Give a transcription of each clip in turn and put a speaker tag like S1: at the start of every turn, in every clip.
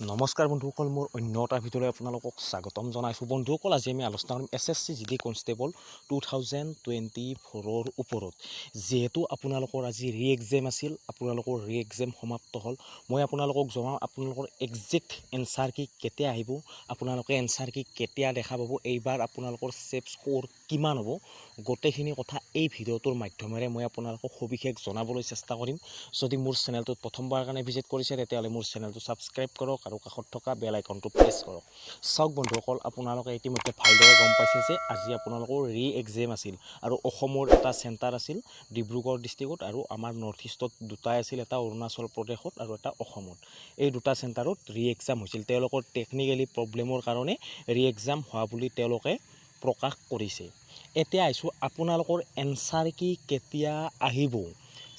S1: নমস্কাৰ বন্ধুসকল মোৰ অন্য এটা ভিডিঅ'লৈ আপোনালোকক স্বাগতম জনাইছোঁ। বন্ধুসকল আজি আমি আলোচনা কৰিম S S C G D constable two thousand twenty ফ'ৰৰ ওপৰত। যিহেতু আপোনালোকৰ আজি ৰি এক্সাম আছিল, আপোনালোকৰ ৰি এক্সাম সমাপ্ত হ'ল, মই আপোনালোকক জনাওঁ আপোনালোকৰ একজেক্ট এনচাৰ কি, কেতিয়া আহিব, আপোনালোকে এনচাৰ কি, কেতিয়া দেখা পাব, এইবাৰ আপোনালোকৰ ছেফ স্ক'ৰ কিমান হ'ব, গোটেইখিনি কথা এই ভিডিঅ'টোৰ মাধ্যমেৰে মই আপোনালোকক সবিশেষ জনাবলৈ চেষ্টা কৰিম। যদি মোৰ চেনেলটোত প্ৰথমবাৰৰ কাৰণে ভিজিট কৰিছে, তেতিয়াহ'লে মোৰ চেনেলটো ছাবস্ক্ৰাইব কৰক আৰু কাষত থকা বেল আইকনটো প্ৰেছ কৰক। চাওক বন্ধুসকল আপোনালোকে ইতিমধ্যে ভালদৰে গম পাইছে যে আজি আপোনালোকৰ ৰি এক্সাম আছিল আৰু অসমৰ এটা চেণ্টাৰ আছিল ডিব্ৰুগড় ডিষ্ট্ৰিক্টত আৰু আমাৰ নৰ্থ ইষ্টত দুটাই আছিল এটা অৰুণাচল প্ৰদেশত আৰু এটা অসমত। এই দুটা চেণ্টাৰত ৰি এক্সাম হৈছিল। তেওঁলোকৰ টেকনিকেলি প্ৰব্লেমৰ কাৰণে ৰি এক্সাম হোৱা বুলি তেওঁলোকে প্ৰকাশ কৰিছে। এতিয়া আহিছোঁ আপোনালোকৰ এনচাৰ কি কেতিয়া আহিব?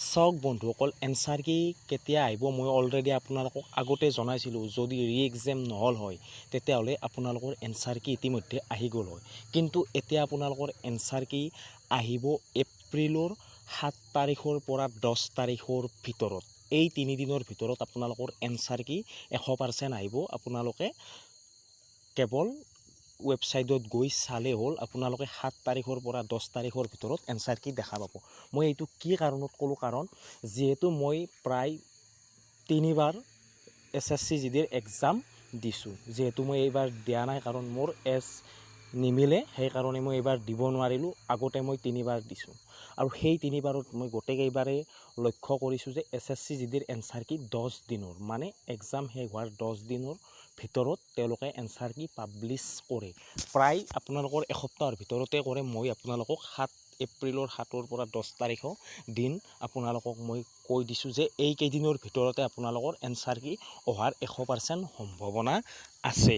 S1: চাওক বন্ধুসকল এনচাৰ কি কেতিয়া আহিব, মই অলৰেডি আপোনালোকক আগতে জনাইছিলোঁ, যদি ৰি এক্সাম নহ'ল হয়, তেতিয়াহ'লে আপোনালোকৰ এনচাৰ কি ইতিমধ্যে আহি গ'ল হয়। কিন্তু এতিয়া আপোনালোকৰ এনচাৰ কি আহিব এপ্ৰিলৰ সাত তাৰিখৰ পৰা দহ তাৰিখৰ ভিতৰত। এই তিনিদিনৰ ভিতৰত আপোনালোকৰ এনচাৰ কি এশ পাৰ্চেণ্ট আহিব, আপোনালোকে কেৱল ৱেবছাইটত গৈ চালেই হ'ল আপোনালোকে সাত তাৰিখৰ পৰা দহ তাৰিখৰ ভিতৰত এনচাৰ কি দেখা পাব। মই এইটো কি কাৰণত ক'লোঁ কাৰণ, যিহেতু মই প্ৰায় তিনিবাৰ এছ এছ চি জি ডিৰ এক্সাম দিছোঁ। যিহেতু মই এইবাৰ দিয়া নাই কাৰণ মোৰ এজ নিমিলে, সেইকাৰণে মই এইবাৰ দিব নোৱাৰিলোঁ, আগতে মই তিনিবাৰ দিছোঁ। আৰু সেই তিনিবাৰত মই গোটেইকেইবাৰে লক্ষ্য কৰিছোঁ যে এছ এছ চি জি ডিৰ এনচাৰ কি দহ দিনৰ মানে এক্সাম শেষ হোৱাৰ দহ দিনৰ ভিতৰত তেওঁলোকে এনচাৰ কি পাব্লিছ কৰে। প্ৰায় আপোনালোকৰ এসপ্তাহৰ ভিতৰতে কৰে, মই আপোনালোকক সাত এপ্ৰিলৰ সাতৰ পৰা দহ তাৰিখৰ দিন আপোনালোকক মই কৈ দিছোঁ যে এইকেইদিনৰ ভিতৰতে আপোনালোকৰ এনচাৰ কি অহাৰ এশ পাৰ্চেণ্ট সম্ভাৱনা আছে।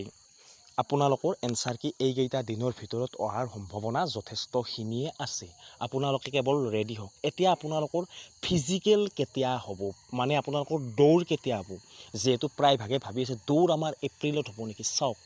S1: আপোনালোকৰ এনচাৰ কি এইকেইটা দিনৰ ভিতৰত অহাৰ সম্ভাৱনা যথেষ্টখিনিয়ে আছে। আপোনালোকে কেৱল ৰেডি হওক। এতিয়া আপোনালোকৰ ফিজিকেল কেতিয়া হ'ব? মানে আপোনালোকৰ দৌৰ কেতিয়া হ'ব? যিহেতু প্ৰায়ভাগে ভাবি আছে, দৌৰ আমাৰ এপ্ৰিলত হ'ব নেকি? চাওক,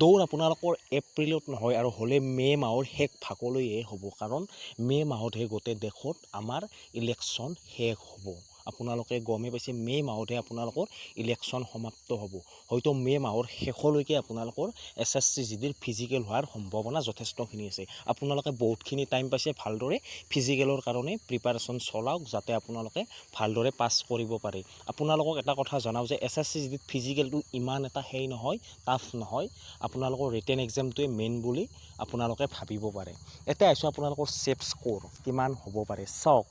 S1: দৌৰ আপোনালোকৰ এপ্ৰিলত নহয় আৰু হ'লে মে' মাহৰ শেষ ভাগলৈহে হ'ব। কাৰণ মে' মাহতহে গোটেই দেশত আমাৰ ইলেকশ্যন শেষ হ'ব। আপোনালোকে গমেই পাইছে মে' মাহতহে আপোনালোকৰ ইলেকশ্যন সমাপ্ত হ'ব। হয়তো মে' মাহৰ শেষলৈকে আপোনালোকৰ এছ এছ চি জি ডিৰ ফিজিকেল হোৱাৰ সম্ভাৱনা যথেষ্টখিনি আছে। আপোনালোকে বহুতখিনি টাইম পাইছে ভালদৰে ফিজিকেলৰ কাৰণে প্ৰিপাৰেশ্যন চলাওক যাতে আপোনালোকে ভালদৰে পাছ কৰিব পাৰে। আপোনালোকক এটা কথা জনাওঁ যে এছ এছ চি জি ডিত ফিজিকেলটো ইমান এটা সেই নহয় টাফ নহয়। আপোনালোকৰ ৰিটেন এক্সামটোৱে মেইন বুলি আপোনালোকে ভাবিব পাৰে। এতিয়া আহিছোঁ আপোনালোকৰ ছেফ স্ক'ৰ কিমান হ'ব পাৰে। চাওক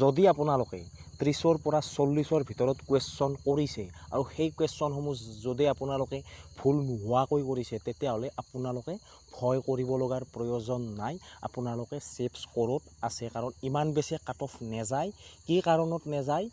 S1: যদি আপোনালোকে ত্ৰিছৰ পৰা চল্লিছৰ ভিতৰত কুৱেশ্যন কৰিছে। আৰু সেই কুৱেশ্যনসমূহ যদি আপোনালোকে ভুল নোহোৱাকৈ কৰিছে, তেতিয়াহ'লে আপোনালোকে ভয় কৰিব লগাৰ প্ৰয়োজন নাই। আপোনালোকে ছেফ স্ক'ৰত আছে। কাৰণ ইমান বেছি কাট অফ নেযায়। কি কাৰণত নেযায়?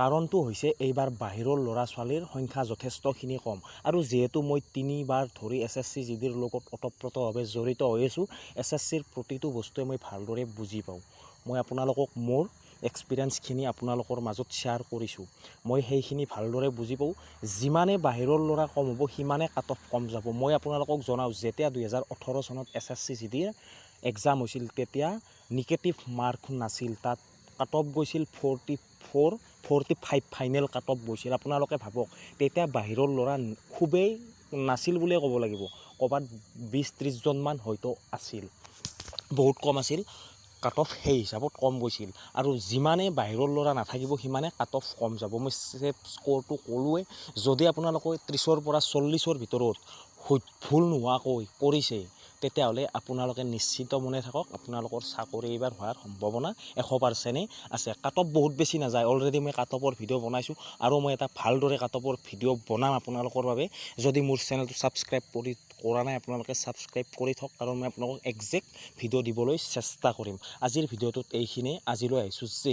S1: কাৰণটো হৈছে এইবাৰ বাহিৰৰ ল'ৰা ছোৱালীৰ সংখ্যা যথেষ্টখিনি কম। আৰু যিহেতু মই তিনিবাৰ ধৰি এছ এছ চি জি ডিৰ লগত ওতপ্ৰোতভাৱে জড়িত হৈ আছোঁ এছ এছ চিৰ প্ৰতিটো বস্তুৱে মই ভালদৰে বুজি পাওঁ। মই আপোনালোকক মোৰ এক্সপিৰিয়েঞ্চখিনি আপোনালোকৰ মাজত শ্বেয়াৰ কৰিছোঁ। মই সেইখিনি ভালদৰে বুজি পাওঁ। যিমানে বাহিৰৰ ল'ৰা কম হ'ব, সিমানে কাট অফ কম যাব। মই আপোনালোকক জনাওঁ, যেতিয়া দুহেজাৰ ওঠৰ চনত এছ এছ চি জি ডিৰ এক্সাম হৈছিল, তেতিয়া নিগেটিভ মাৰ্ক নাছিল। তাত কাট অফ গৈছিল forty four forty five final cut off গৈছিল। আপোনালোকে ভাবক, তেতিয়া বাহিৰৰ ল'ৰা খুবেই নাছিল বুলিয়ে ক'ব লাগিব। ক'ৰবাত বিছ ত্ৰিছজনমান হয়তো আছিল। বহুত কম আছিল। কাট অফ সেই হিচাপত কম গৈছিল। আৰু যিমানে বাহিৰৰ ল'ৰা নাথাকিব সিমানে কাট অফ কম যাব। মই ছেফ স্ক'ৰটো ক'লোৱে, যদি আপোনালোকে ত্ৰিছৰ পৰা চল্লিছৰ ভিতৰত ভুল নোহোৱাকৈ কৰিছে, তেতিয়াহ'লে আপোনালোকে নিশ্চিত মনে থাকক, আপোনালোকৰ চাকৰি এইবাৰ হোৱাৰ সম্ভাৱনা এশ পাৰ্চেণ্টেই আছে। কাট অফ বহুত বেছি নাযায়। অলৰেডি মই কাট অফৰ ভিডিঅ' বনাইছোঁ আৰু মই এটা ভালদৰে কাট অফৰ ভিডিঅ' বনাম আপোনালোকৰ বাবে। যদি মোৰ চেনেলটো ছাবস্ক্ৰাইব কৰি কৰা নাই আপোনালোকে ছাবস্ক্ৰাইব কৰি থওক, কাৰণ মই আপোনালোকক একজেক্ট ভিডিঅ' দিবলৈ চেষ্টা কৰিম। আজিৰ ভিডিঅ'টোত এইখিনিয়ে, আজিলৈ আহিছোঁ।